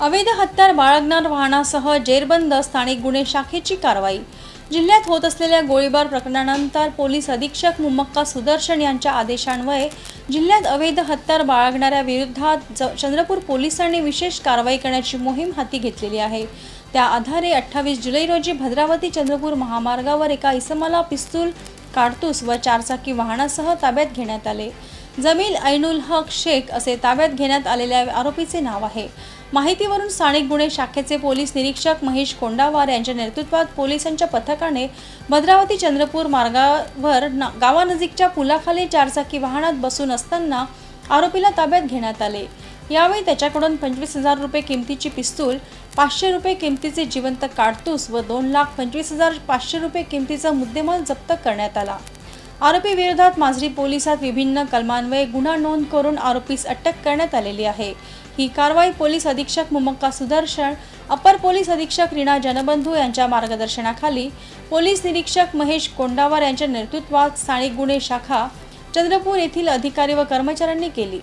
अवैध हत्यार बाळगणार वाहनासह जेरबंद स्थानिक गुन्हे शाखेची कारवाई. जिल्ह्यात होत असलेल्या गोळीबार प्रकरणानंतर पोलीस अधीक्षक मुमक्का सुदर्शन यांच्या आदेशान्वये जिल्ह्यात अवैध हत्यार बाळगणाऱ्या विरोधात चंद्रपूर पोलिसांनी विशेष कारवाई करण्याची मोहीम हाती घेतलेली आहे. त्या आधारे अठ्ठावीस जुलै रोजी भद्रावती चंद्रपूर महामार्गावर एका इसमाला पिस्तूल काडतूस व चारचाकी वाहनासह ताब्यात घेण्यात आले. जमील ऐनुल हक शेख असे ताब्यात घेण्यात आलेल्या आरोपीचे नाव आहे. माहितीवरून स्थानिक गुन्हे शाखेचे पोलीस निरीक्षक महेश कोंडावार यांच्या नेतृत्वात पोलिसांच्या पथकाने भद्रावती चंद्रपूर मार्गावर ना- गावानजीकच्या पुलाखाली चारचाकी वाहनात बसून असताना आरोपीला ताब्यात घेण्यात आले. यावेळी त्याच्याकडून पंचवीस हजार रुपये किमतीची पिस्तूल पाचशे रुपये किमतीचे जिवंत काडतूस व दोन लाख पंचवीस हजार पाचशे रुपये किमतीचा मुद्देमाल जप्त करण्यात आला. आरोपी विरोधात माजरी पोलिसात विभिन्न कलमान्वये गुन्हा नोंद करून आरोपीस अटक करण्यात आलेली आहे. ही कारवाई पोलीस अधीक्षक मुमक्का सुदर्शन अपर पोलीस अधीक्षक रीना जनबंधू यांच्या मार्गदर्शनाखाली पोलीस निरीक्षक महेश कोंडावार यांच्या नेतृत्वात स्थानिक गुन्हे शाखा चंद्रपूर येथील अधिकारी व कर्मचाऱ्यांनी केली.